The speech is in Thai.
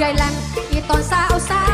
ยายแลนอีตอนสาวสาว